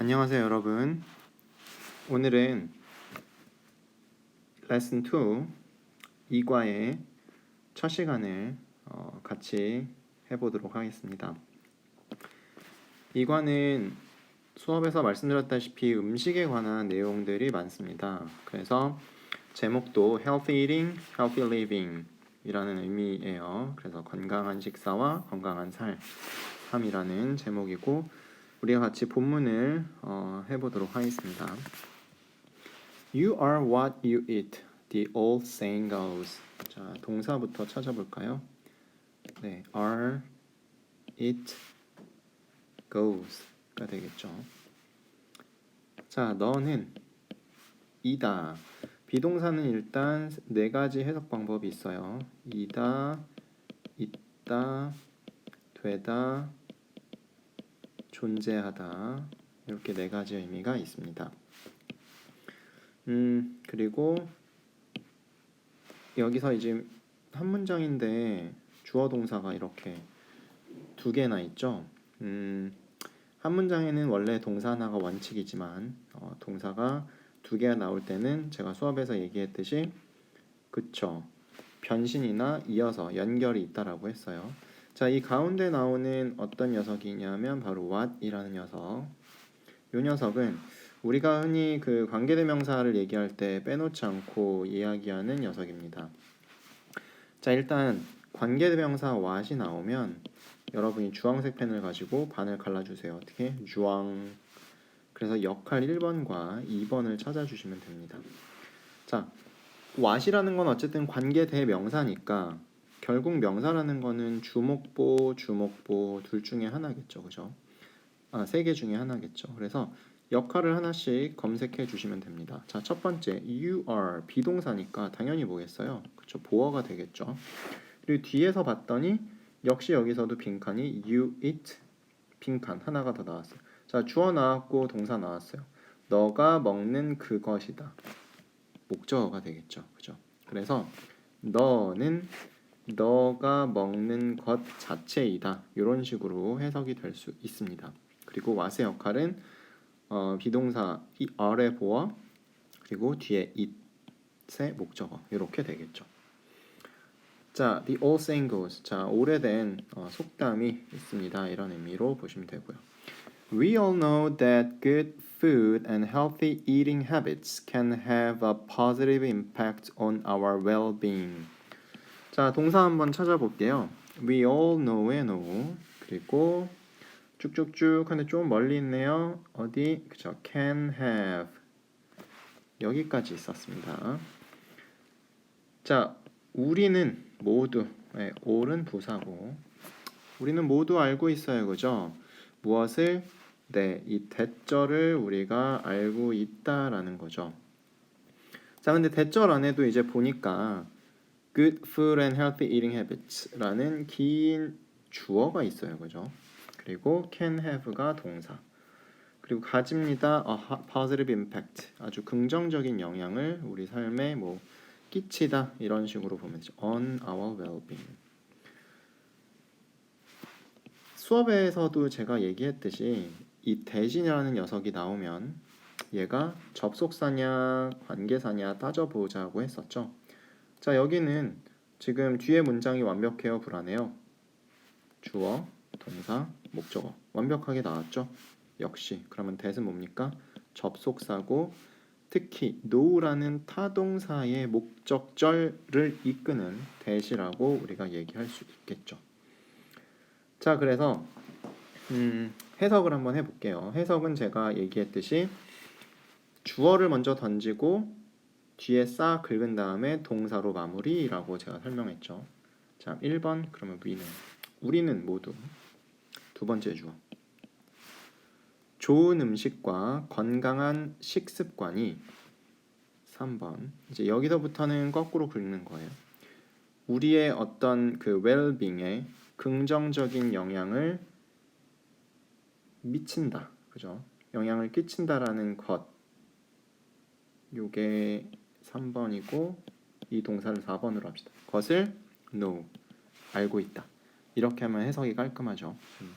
안녕하세요, 여러분. 오늘은 레슨 2 2과의 첫 시간을 어, 같이 해보도록 하겠습니다. 2과는 수업에서 말씀드렸다시피 음식에 관한 내용들이 많습니다. 그래서 제목도 Healthy Eating, Healthy Living 이라는 의미예요. 그래서 건강한 식사와 건강한 삶이라는 제목이고 우리가 같이 본문을 어, 해보도록 하겠습니다. You are what you eat. The old saying goes. 자, 동사부터 찾아볼까요? 네, are, it, goes가 되겠죠. 자, 너는 이다. 비동사는 일단 네 가지 해석 방법이 있어요. 이다, 있다, 되다, 존재하다 이렇게 네 가지 의미가 있습니다. 음 그리고 여기서 이제 한 문장인데 주어 동사가 이렇게 두 개나 있죠. 음, 한 문장에는 원래 동사 하나가 원칙이지만 어, 동사가 두 개가 나올 때는 제가 수업에서 얘기했듯이 그쵸 변신이나 이어서 연결이 있다라고 했어요. 자, 이 가운데 나오는 어떤 녀석이냐면 바로 what이라는 녀석. 이 녀석은 우리가 흔히 그 관계대명사를 얘기할 때 빼놓지 않고 이야기하는 녀석입니다. 자, 일단 관계대명사 what이 나오면 여러분이 주황색 펜을 가지고 반을 갈라주세요. 어떻게? 주황. 그래서 역할 1번과 2번을 찾아주시면 됩니다. 자, what이라는 건 어쨌든 관계대명사니까 결국 명사라는 거는 주목보, 주목보 둘 중에 하나겠죠. 그죠? 아, 세 개 중에 하나겠죠. 그래서 역할을 하나씩 검색해 주시면 됩니다. 자, 첫 번째 you are 비동사니까 당연히 뭐겠어요? 그렇죠. 보어가 되겠죠. 그리고 뒤에서 봤더니 역시 여기서도 빈칸이 you eat 빈칸 하나가 더 나왔어요. 자, 주어 나왔고 동사 나왔어요. 너가 먹는 그것이다. 목적어가 되겠죠. 그죠? 그래서 너는 너가 먹는 것 자체이다. 이런 식으로 해석이 될 수 있습니다. 그리고 what의 역할은 어, 비동사 이 are의 보어 그리고 뒤에 it의 목적어 이렇게 되겠죠. 자, the old saying goes. 자, 오래된 어, 속담이 있습니다. 이런 의미로 보시면 되고요. We all know that good food and healthy eating habits can have a positive impact on our well-being. 자, 동사 한번 찾아볼게요. We all know의 know 그리고 쭉쭉쭉 근데 좀 멀리 있네요. 어디? 그죠? can have 여기까지 있었습니다. 자, 우리는 모두 네, all은 부사고 우리는 모두 알고 있어요. 그죠? 무엇을? 네, 이 대절을 우리가 알고 있다라는 거죠. 자, 근데 대절 안에도 이제 보니까 good food and healthy eating habits라는 긴 주어가 있어요. 그죠? 그리고 can have가 동사. 그리고 가집니다. a positive impact. 아주 긍정적인 영향을 우리 삶에 뭐 끼치다 이런 식으로 보면 되죠. on our well-being. 수업에서도 제가 얘기했듯이 이 대신이라는 녀석이 나오면 얘가 접속사냐 관계사냐 따져보자고 했었죠. 자 여기는 지금 뒤에 문장이 완벽해요? 불안해요? 주어 동사 목적어. 완벽하게 나왔죠? 역시. 그러면 대은 뭡니까? 접속사고 특히 no라는 타동사의 목적절을 이끄는 대시라고 우리가 얘기할 수 있겠죠. 자 그래서 음, 해석을 한번 해볼게요. 해석은 제가 얘기했듯이 주어를 먼저 던지고 뒤에 싹 긁은 다음에 동사로 마무리라고 제가 설명했죠. 자, 1번 그러면 위는 우리는 모두 두 번째 주어 좋은 음식과 건강한 식습관이 3번 이제 여기서부터는 거꾸로 긁는 거예요. 우리의 어떤 그 웰빙에 긍정적인 영향을 미친다. 그죠? 영향을 끼친다라는 것. 요게 3번이고 이 동사를 4번으로 합시다. 것을 know 알고 있다. 이렇게 하면 해석이 깔끔하죠. 음.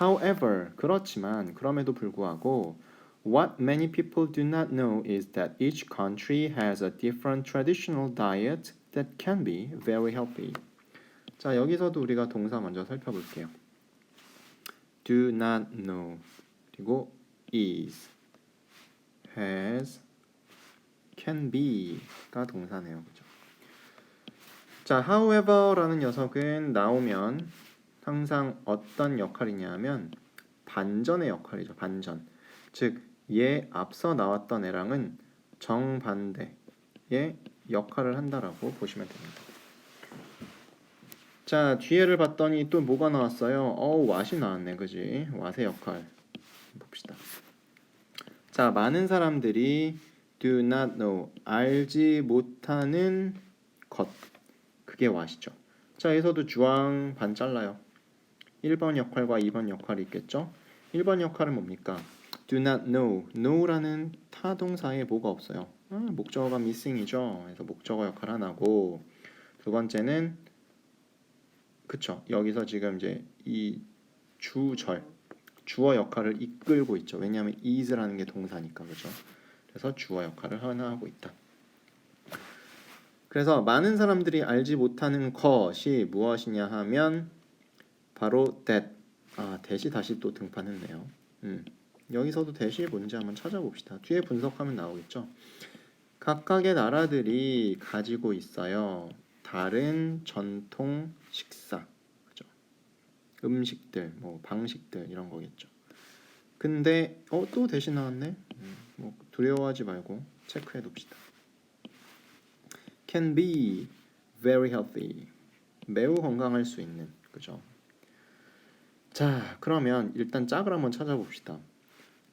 However, 그렇지만 그럼에도 불구하고 what many people do not know is that each country has a different traditional diet that can be very healthy. 자, 여기서도 우리가 동사 먼저 살펴볼게요. do not know 그리고 is has can be가 동사네요. 그죠? 자, however라는 녀석은 나오면 항상 어떤 역할이냐면 반전의 역할이죠. 반전. 즉, 얘 앞서 나왔던 애랑은 정반대의 역할을 한다라고 보시면 됩니다. 자, 뒤에를 봤더니 또 뭐가 나왔어요? 어우, 왓이 나왔네. 그지? 왓의 역할. 봅시다. 자, 많은 사람들이 do not know, 알지 못하는 것. 그게 what이죠. 자, 여기서도 주황 반 잘라요. 1번 역할과 2번 역할이 있겠죠? 1번 역할은 뭡니까? do not know. know라는 타동사에 뭐가 없어요. 아, 목적어가 missing이죠. 그래서 목적어 역할 하나고 두 번째는 그쵸. 여기서 지금 이제 이 주절 주어 역할을 이끌고 있죠. 왜냐하면 is라는 게 동사니까 그죠. 그래서 주어 역할을 하나 하고 있다. 그래서 많은 사람들이 알지 못하는 것이 무엇이냐 하면 바로 that 아 that이 다시 또 등판했네요. 음. 여기서도 that이 뭔지 한번 찾아봅시다. 뒤에 분석하면 나오겠죠. 각각의 나라들이 가지고 있어요. 다른 전통 식사, 그죠? 음식들, 뭐 방식들 이런 거겠죠. 근데 어 또 대신 나왔네. 음, 뭐 두려워하지 말고 체크해 둡시다. Can be very healthy. 매우 건강할 수 있는, 그죠? 자, 그러면 일단 짝을 한번 찾아봅시다.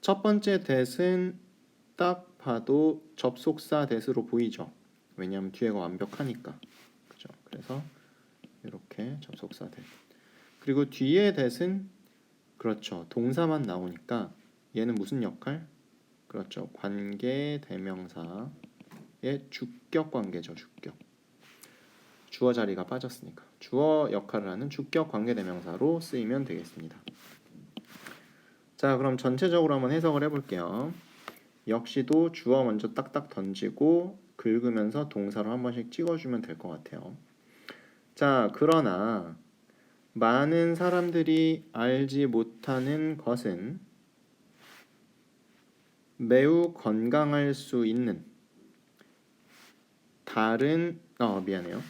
첫 번째 대은 딱 봐도 접속사 대스로 보이죠. 왜냐하면 뒤에가 완벽하니까. 그죠? 그래서 이렇게 접속사 대. 그리고 뒤에 대은 그렇죠. 동사만 나오니까 얘는 무슨 역할? 그렇죠. 관계 대명사의 주격 관계죠. 주격. 주어 자리가 빠졌으니까 주어 역할을 하는 주격 관계 대명사로 쓰이면 되겠습니다. 자, 그럼 전체적으로 한번 해석을 해볼게요. 역시도 주어 먼저 딱딱 던지고 긁으면서 동사로 한 번씩 찍어주면 될 것 같아요. 자, 그러나 많은 사람들이 알지 못하는 것은 매우 건강할 수 있는 다른 어 미안해요.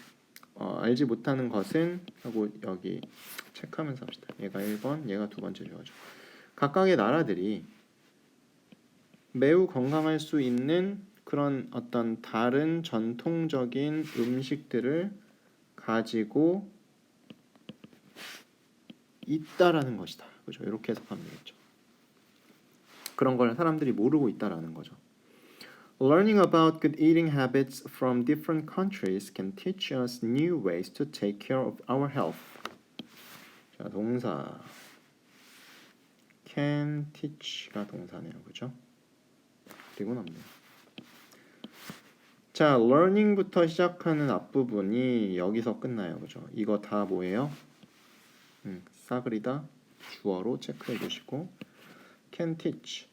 어, 알지 못하는 것은 하고 여기 체크하면서 합시다. 얘가 1번, 얘가 두 번째 주어죠. 각각의 나라들이 매우 건강할 수 있는 그런 어떤 다른 전통적인 음식들을 가지고 있다라는 것이다. 그죠? 이렇게 해석하면 되겠죠. 그런 걸 사람들이 모르고 있다라는 거죠. Learning about good eating habits from different countries can teach us new ways to take care of our health. 자, 동사 can teach가 동사네요. 그죠? 그리고 없네요. 자, learning부터 시작하는 앞부분이 여기서 끝나요. 그죠? 이거 다 뭐예요? 음, 싸그리다 주어로 체크해 주시고 can teach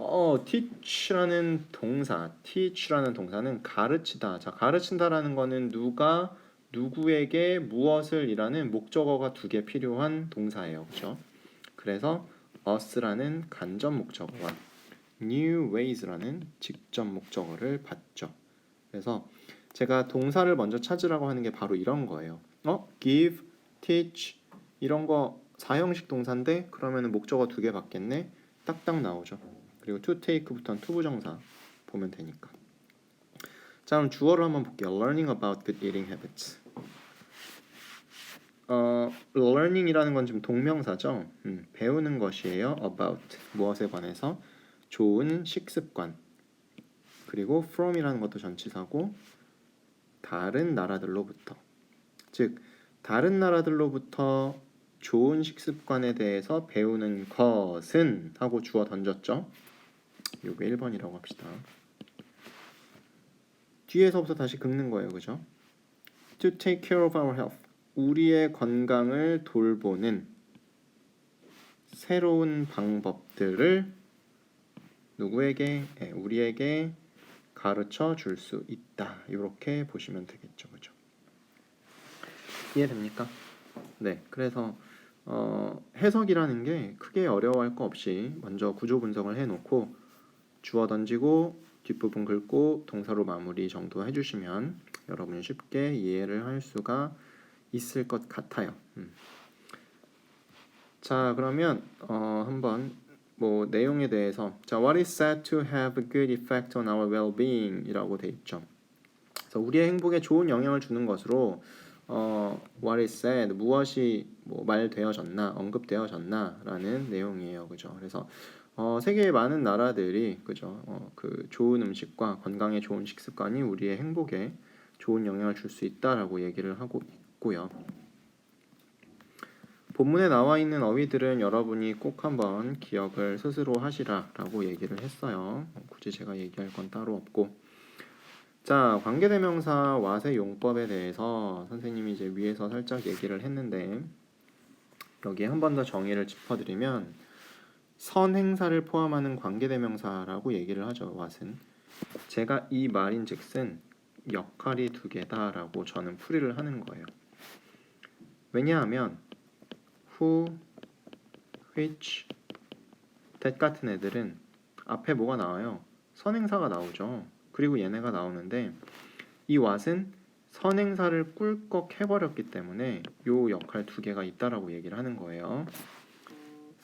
어, teach라는 동사, teach라는 동사는 가르치다. 자, 가르친다라는 거는 누가 누구에게 무엇을 이라는 목적어가 두 개 필요한 동사예요. 그렇죠? 그래서 us라는 간접 목적어와 new ways라는 직접 목적어를 받죠. 그래서 제가 동사를 먼저 찾으라고 하는 게 바로 이런 거예요. 어? give, teach 이런 거 사형식 동사인데 그러면은 목적어 두 개 받겠네. 딱딱 나오죠. 그리고 take부터는 투부정사 보면 되니까. 자, 그럼 주어를 한번 볼게요. Learning about good eating habits. 어, learning이라는 건 지금 동명사죠. 음, 배우는 것이에요. about 무엇에 관해서 좋은 식습관. 그리고 from이라는 것도 전치사고 다른 나라들로부터. 즉 다른 나라들로부터 좋은 식습관에 대해서 배우는 것은 하고 주어 던졌죠. 요게 1번이라고 합시다. 뒤에서부터 다시 긁는 거예요. 그죠? To take care of our health. 우리의 건강을 돌보는 새로운 방법들을 누구에게 예, 우리에게 가르쳐 줄 수 있다. 이렇게 보시면 되겠죠. 그죠? 이해됩니까? 네. 그래서 어, 해석이라는 게 크게 어려워할 거 없이 먼저 구조 분석을 해 놓고 주어 던지고 뒷부분 긁고 동사로 마무리 정도 해 주시면 여러분이 쉽게 이해를 할 수가 있을 것 같아요. 음. 자, 그러면 어, 한번 뭐 내용에 대해서 자, what is said to have a good effect on our well-being이라고 돼 있죠. 그래서 우리의 행복에 좋은 영향을 주는 것으로 어, what is said 무엇이 뭐 말되어졌나 언급되어졌나라는 내용이에요, 그죠? 그래서 어, 세계의 많은 나라들이 그죠? 어, 그 좋은 음식과 건강에 좋은 식습관이 우리의 행복에 좋은 영향을 줄 수 있다라고 얘기를 하고 있고요. 본문에 나와 있는 어휘들은 여러분이 꼭 한번 기억을 스스로 하시라라고 얘기를 했어요. 굳이 제가 얘기할 건 따로 없고. 자, 관계대명사 와세 용법에 대해서 선생님이 이제 위에서 살짝 얘기를 했는데 여기에 한 번 더 정의를 짚어드리면 선행사를 포함하는 관계대명사라고 얘기를 하죠. 왓은 제가 이 말인즉슨 역할이 두 개다라고 저는 풀이를 하는 거예요. 왜냐하면 who, which, that 같은 애들은 앞에 뭐가 나와요? 선행사가 나오죠. 그리고 얘네가 나오는데 이 what은 선행사를 꿀꺽 해버렸기 때문에 요 역할 두 개가 있다라고 얘기를 하는 거예요.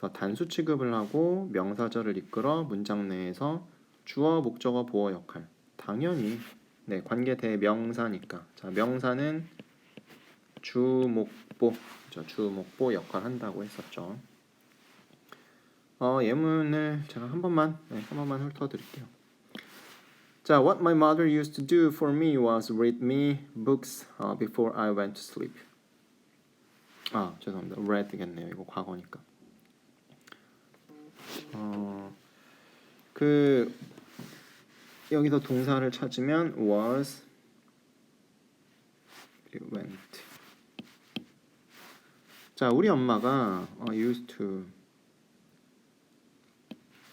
그래서 단수 취급을 하고 명사절을 이끌어 문장 내에서 주어, 목적어, 보어 역할. 당연히 네 관계 대명사니까. 자 명사는 주, 목, 보. 그죠? 주, 목, 보 역할 한다고 했었죠. 어, 예문을 제가 한 번만 네, 한 번만 훑어 드릴게요. 자, what my mother used to do for me was read me books uh, before I went to sleep. 아, 죄송합니다. read 되겠네요. 이거 과거니까. 어, 그 여기서 동사를 찾으면 was went. 자, 우리 엄마가 어, used to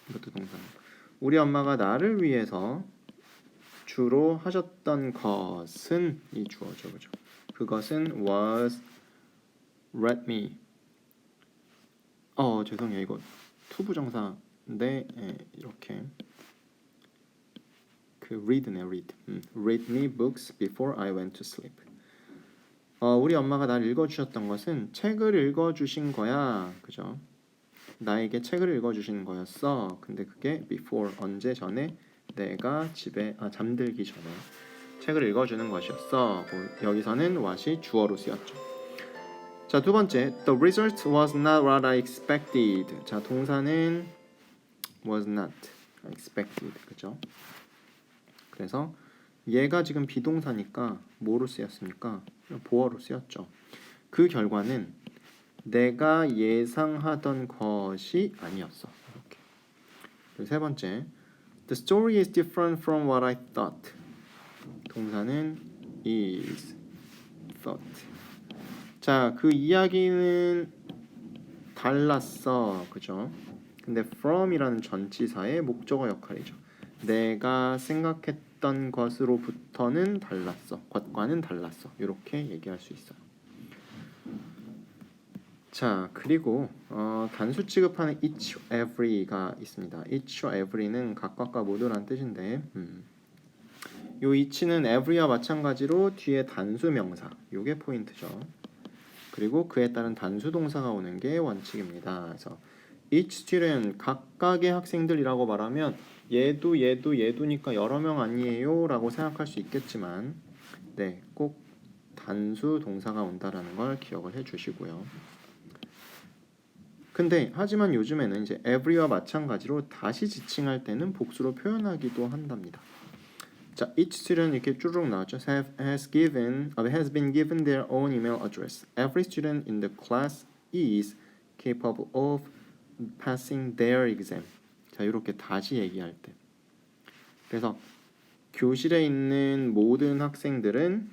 이것도 동사. 우리 엄마가 나를 위해서 주로 하셨던 것은 이 주어죠, 그죠? 그것은 was read me. 어, 죄송해요. 이거 투부정사인데 예, 이렇게 그 read네, read. 음, read me books before I went to sleep. 어, 우리 엄마가 날 읽어주셨던 것은 책을 읽어주신 거야, 그죠? 나에게 책을 읽어주신 거였어. 근데 그게 before 언제 전에 내가 집에 아, 잠들기 전에 책을 읽어주는 것이었어. 뭐, 여기서는 what이 주어로 쓰였죠. 자, 두 번째, the result was not what I expected. 자, 동사는 was not expected, 그죠? 그래서 얘가 지금 비동사니까 뭐로 쓰였습니까? 보어로 쓰였죠. 그 결과는 내가 예상하던 것이 아니었어. 이렇게. 그리고 세 번째, the story is different from what I thought. 동사는 is thought. 자, 그 이야기는 달랐어. 그죠? 근데 from이라는 전치사의 목적어 역할이죠. 내가 생각했던 것으로부터는 달랐어. 것과는 달랐어. 이렇게 얘기할 수 있어요. 자, 그리고 어, 단수 취급하는 each, every가 있습니다. each와 every는 각각과 모두란 뜻인데 음. 요 each는 every와 마찬가지로 뒤에 단수 명사. 요게 포인트죠. 그리고 그에 따른 단수 동사가 오는 게 원칙입니다. 그래서 each student 각각의 학생들이라고 말하면 얘도 얘도 얘도니까 여러 명 아니에요라고 생각할 수 있겠지만 네, 꼭 단수 동사가 온다라는 걸 기억을 해 주시고요. 근데 하지만 요즘에는 이제 every와 마찬가지로 다시 지칭할 때는 복수로 표현하기도 한답니다. 자, each student 이렇게 쭈룩 나왔죠. Have, has given, uh, has been given their own email address. Every student in the class is capable of passing their exam. 자, 이렇게 다시 얘기할 때. 그래서 교실에 있는 모든 학생들은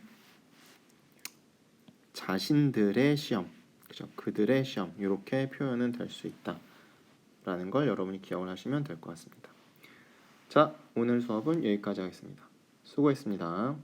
자신들의 시험, 그죠? 그들의 시험 이렇게 표현은 될 수 있다. 라는 걸 여러분이 기억을 하시면 될 것 같습니다. 자, 오늘 수업은 여기까지 하겠습니다. 수고했습니다.